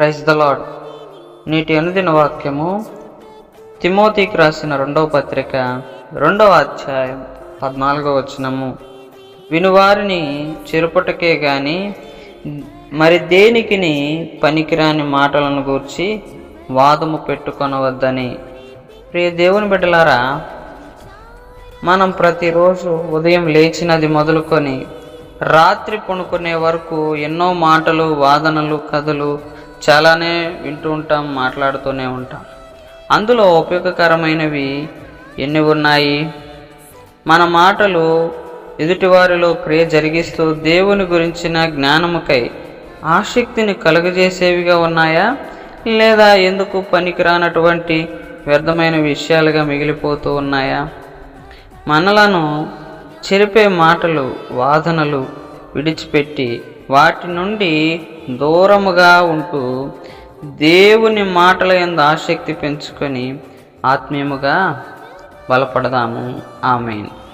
Praise the lord నేటి అనుదిన వాక్యము తిమోతికి రాసిన రెండవ పత్రిక రెండవ అధ్యాయం పద్నాలుగో వచనము. వినువారిని చెరుపటకే గాని మరి దేనికిని పనికిరాని మాటలను గూర్చి వాదము పెట్టుకొనవద్దని. ప్రియ దేవుని బిడ్డలారా మనం ప్రతిరోజు ఉదయం లేచినది మొదలుకొని రాత్రి పడుకునే వరకు ఎన్నో మాటలు వాదనలు కథలు చాలానే వింటూ ఉంటాం మాట్లాడుతూనే ఉంటాం. అందులో ఉపయోగకరమైనవి ఎన్ని ఉన్నాయి? మన మాటలు ఎదుటివారిలో క్రియ జరిగిస్తూ దేవుని గురించిన జ్ఞానముకై ఆసక్తిని కలుగజేసేవిగా ఉన్నాయా? లేదా ఎందుకు పనికిరానటువంటి వ్యర్థమైన విషయాలుగా మిగిలిపోతూ ఉన్నాయా? మనలను చెరిపే మాటలు వాదనలు విడిచిపెట్టి వాటి నుండి దూరముగా ఉంటూ దేవుని మాటల ఎందు ఆసక్తి పెంచుకొని ఆత్మీయముగా బలపడదాము. ఆమెను.